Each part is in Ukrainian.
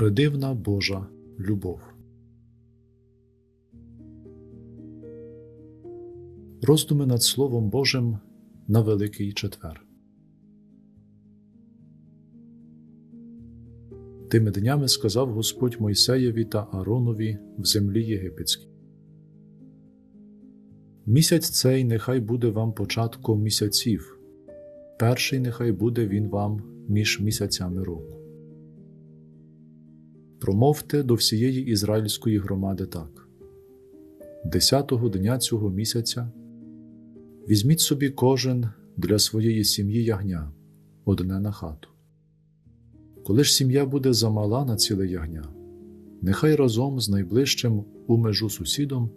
Предивна Божа любов. Роздуми над Словом Божим на Великий Четвер. Тими днями сказав Господь Мойсеєві та Аронові в землі єгипетській. Місяць цей нехай буде вам початком місяців, перший нехай буде він вам між місяцями року. Промовте до всієї ізраїльської громади так: Десятого дня цього місяця візьміть собі кожен для своєї сім'ї ягня одне на хату. Коли ж сім'я буде замала на ціле ягня, нехай разом з найближчим у межу сусідом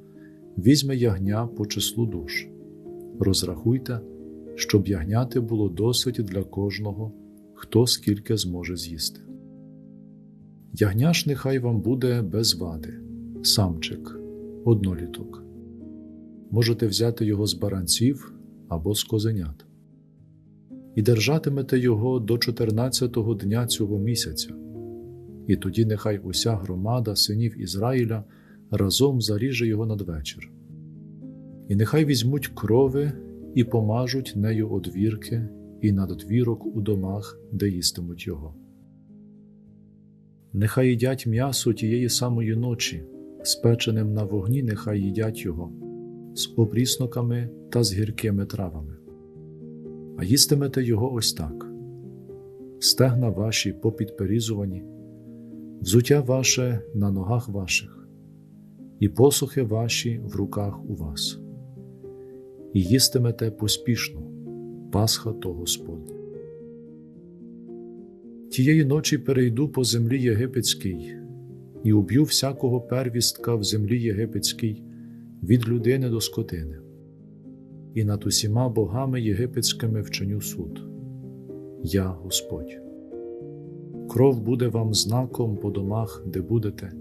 візьме ягня по числу душ. Розрахуйте, щоб ягняти було досить для кожного, хто скільки зможе з'їсти. Ягня ж нехай вам буде без вади, самчик, одноліток. Можете взяти його з баранців або з козенят. І держатимете його до 14-го дня цього місяця, і тоді нехай уся громада синів Ізраїля разом заріже його надвечір. І нехай візьмуть крови і помажуть нею одвірки і наддвірок у домах, де їстимуть його. Нехай їдять м'ясо тієї самої ночі, спеченим на вогні, нехай їдять його, з обрісноками та з гіркими травами. А їстимете його ось так: стегна ваші попідперізувані, взуття ваше на ногах ваших, і посухи ваші в руках у вас, і їстимете поспішно, Пасха то Господня. Тієї ночі перейду по землі єгипетській і уб'ю всякого первістка в землі єгипетській від людини до скотини, і над усіма богами єгипетськими вчиню суд. Я Господь. Кров буде вам знаком по домах, де будете,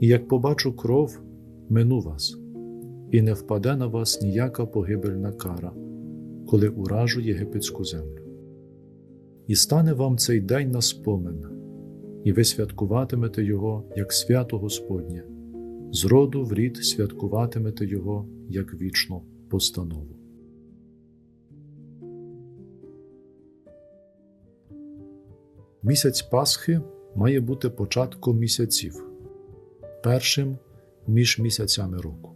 і як побачу кров, мину вас, і не впаде на вас ніяка погибельна кара, коли уражу єгипетську землю. І стане вам цей день на спомин, і ви святкуватимете Його як свято Господнє, з роду в рід святкуватимете Його як вічну постанову. Місяць Пасхи має бути початком місяців, першим між місяцями року.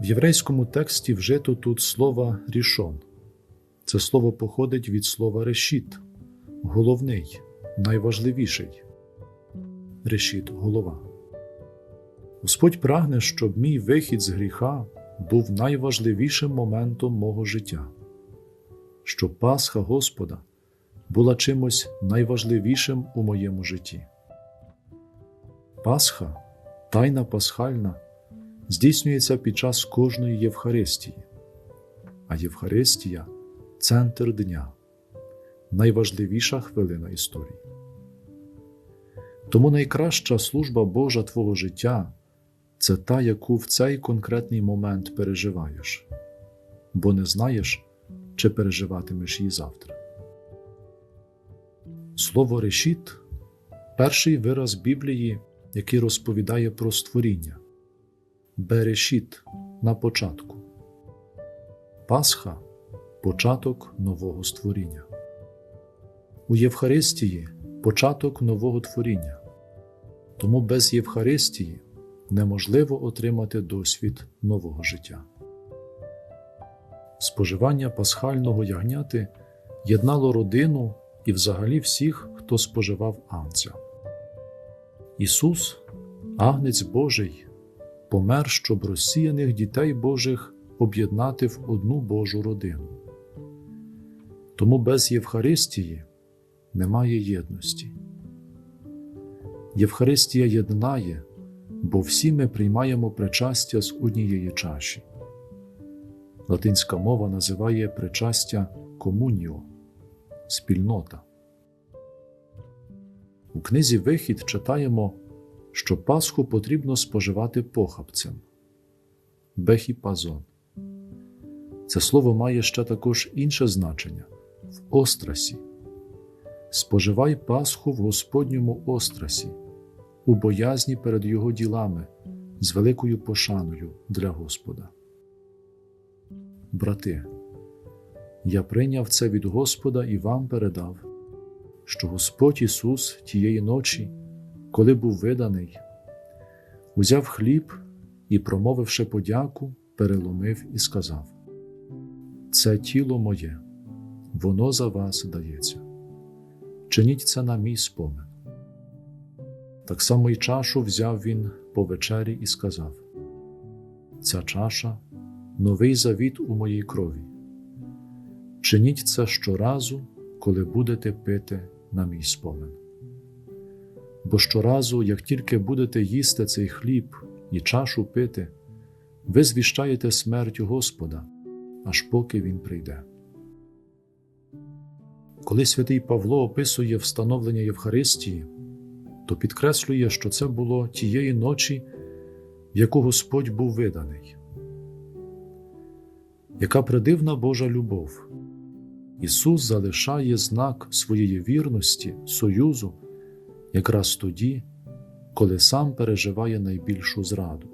В єврейському тексті вжито тут слово рішон. Це слово походить від слова решіт, головний, найважливіший. Решіт голова. Господь прагне, щоб мій вихід з гріха був найважливішим моментом мого життя, щоб Пасха Господа була чимось найважливішим у моєму житті. Пасха, тайна пасхальна, здійснюється під час кожної Євхаристії, а Євхаристія центр дня, найважливіша хвилина історії. Тому найкраща служба Божа Твого життя це та, яку в цей конкретний момент переживаєш, бо не знаєш, чи переживатимеш її завтра. Слово решіт перший вираз Біблії, який розповідає про створіння. Берешіт на початку. Пасха початок нового створіння. У Євхаристії початок нового творіння. Тому без Євхаристії неможливо отримати досвід нового життя. Споживання пасхального ягняти єднало родину і взагалі всіх, хто споживав анця. Ісус, Агнець Божий, помер, щоб розсіяних дітей Божих об'єднати в одну Божу родину. Тому без Євхаристії немає єдності. Євхаристія єднає, бо всі ми приймаємо причастя з однієї чаші. Латинська мова називає причастя комуніо спільнота. У книзі Вихід читаємо, що Пасху потрібно споживати похабцем бехіпазон. Це слово має ще також інше значення в острасі, споживай Пасху в Господньому острасі, у боязні перед Його ділами, з великою пошаною для Господа. Брати, я прийняв це від Господа і вам передав, що Господь Ісус тієї ночі, коли був виданий, узяв хліб і, промовивши подяку, переломив і сказав: Це тіло моє, воно за вас дається. Чиніть це на мій спомин. Так само й чашу взяв він по вечері і сказав: Ця чаша новий завіт у моїй крові. Чиніть це щоразу, коли будете пити на мій спомин. Бо щоразу, як тільки будете їсти цей хліб і чашу пити, ви звіщаєте смерть Господа, аж поки Він прийде. Коли святий Павло описує встановлення Євхаристії, то підкреслює, що це було тієї ночі, в яку Господь був виданий. Яка придивна Божа любов! Ісус залишає знак своєї вірності, союзу якраз тоді, коли сам переживає найбільшу зраду.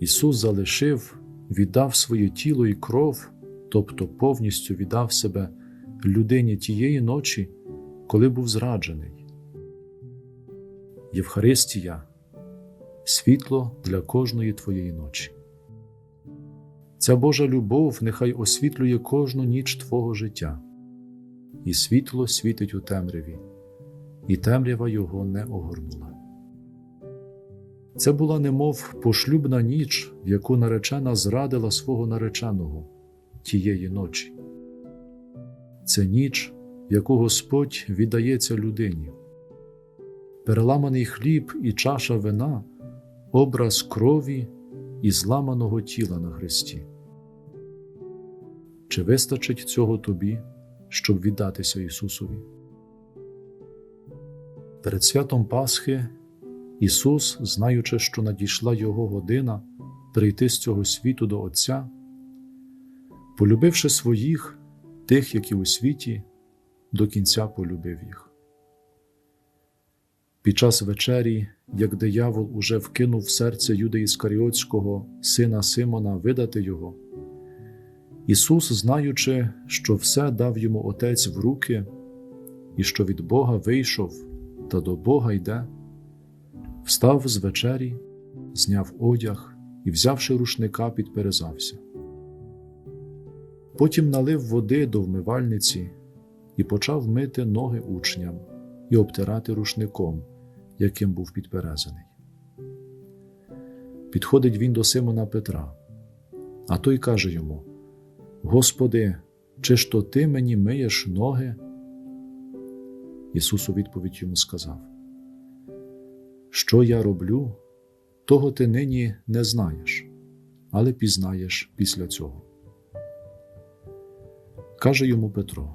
Ісус залишив, віддав своє тіло і кров, тобто повністю віддав себе людині тієї ночі, коли був зраджений. Євхаристія світло для кожної твоєї ночі. Ця Божа любов нехай освітлює кожну ніч Твого життя, і світло світить у темряві, і темрява його не огорнула. Це була немов пошлюбна ніч, в яку наречена зрадила свого нареченого тієї ночі. Це ніч, яку Господь віддається людині. Переламаний хліб і чаша вина образ крові і зламаного тіла на Христі. Чи вистачить цього тобі, щоб віддатися Ісусові? Перед святом Пасхи Ісус, знаючи, що надійшла Його година прийти з цього світу до Отця, полюбивши своїх, тих, які у світі, до кінця полюбив їх. Під час вечері, як диявол уже вкинув в серце Юда Іскаріотського, сина Симона, видати його, Ісус, знаючи, що все дав йому Отець в руки, і що від Бога вийшов та до Бога йде, встав з вечері, зняв одяг і, взявши рушника, підперезався. Потім налив води до вмивальниці і почав мити ноги учням і обтирати рушником, яким був підперезаний. Підходить він до Симона Петра, а той каже йому: Господи, чи ж то ти мені миєш ноги? Ісус у відповідь йому сказав: Що я роблю, того ти нині не знаєш, але пізнаєш після цього. Каже йому Петро: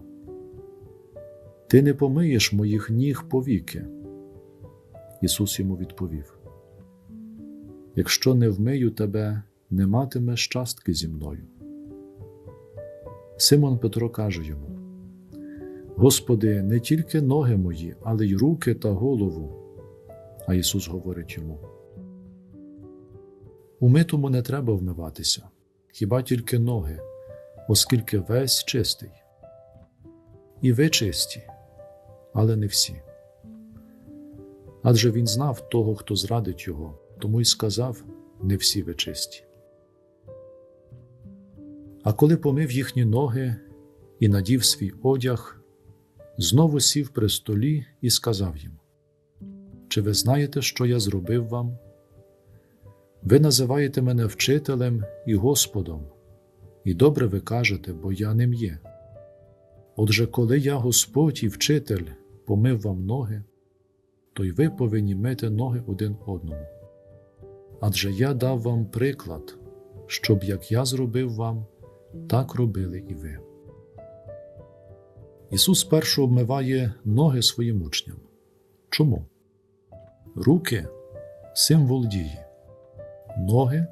Ти не помиєш моїх ніг повіки. Ісус йому відповів: Якщо не вмию тебе, не матимеш частки зі мною. Симон Петро каже йому: Господи, не тільки ноги мої, але й руки та голову. А Ісус говорить йому: Умитому не треба вмиватися, хіба тільки ноги, оскільки весь чистий. І ви чисті, але не всі. Адже він знав того, хто зрадить його, тому й сказав не всі ви чисті. А коли помив їхні ноги і надів свій одяг, знову сів при столі і сказав їм: Чи ви знаєте, що я зробив вам? Ви називаєте мене вчителем і Господом, і добре ви кажете, бо я ним є. Отже, коли я Господь і вчитель помив вам ноги, то й ви повинні мити ноги один одному. Адже я дав вам приклад, щоб як я зробив вам, так робили і ви. Ісус спершу обмиває ноги своїм учням. Чому? Руки символ дії, ноги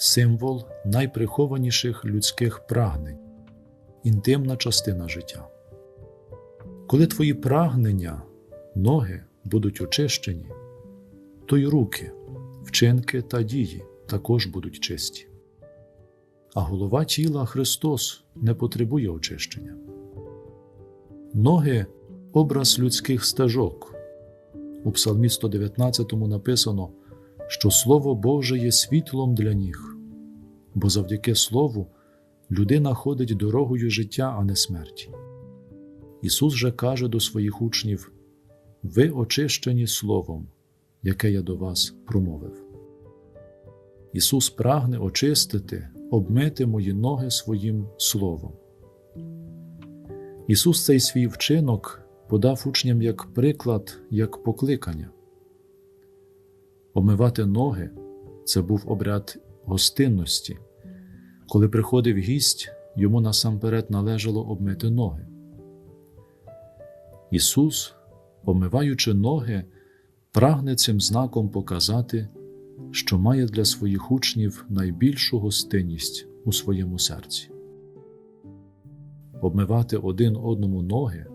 символ найприхованіших людських прагнень, інтимна частина життя. Коли твої прагнення, ноги будуть очищені, то й руки, вчинки та дії також будуть чисті. А голова тіла Христос не потребує очищення. Ноги образ людських стежок. У Псалмі 119 написано, що Слово Боже є світлом для ніг, бо завдяки Слову людина ходить дорогою життя, а не смерті. Ісус же каже до своїх учнів: Ви очищені Словом, яке я до вас промовив. Ісус прагне очистити, обмити мої ноги своїм Словом. Ісус цей свій вчинок подав учням як приклад, як покликання. Омивати ноги це був обряд гостинності. Коли приходив гість, йому насамперед належало обмити ноги. Ісус, омиваючи ноги, прагне цим знаком показати, що має для своїх учнів найбільшу гостинність у своєму серці. Обмивати один одному ноги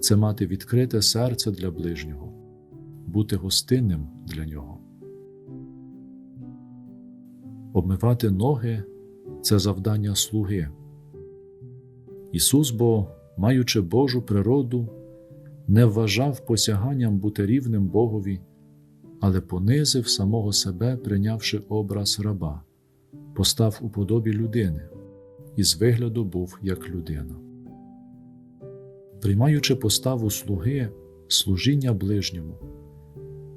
це мати відкрите серце для ближнього, бути гостинним для нього. Обмивати ноги це завдання слуги. Ісус бо, маючи Божу природу, не вважав посяганням бути рівним Богові, але понизив самого себе, прийнявши образ раба, постав у подобі людини, і з вигляду був як людина. Приймаючи поставу слуги, служіння ближньому,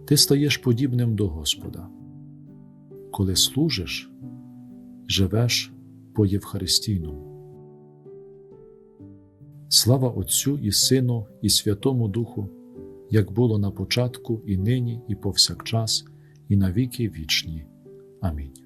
ти стаєш подібним до Господа. Коли служиш, живеш по Євхаристійному. Слава Отцю і Сину, і Святому Духу, як було на початку, і нині, і повсякчас, і на віки вічні. Амінь.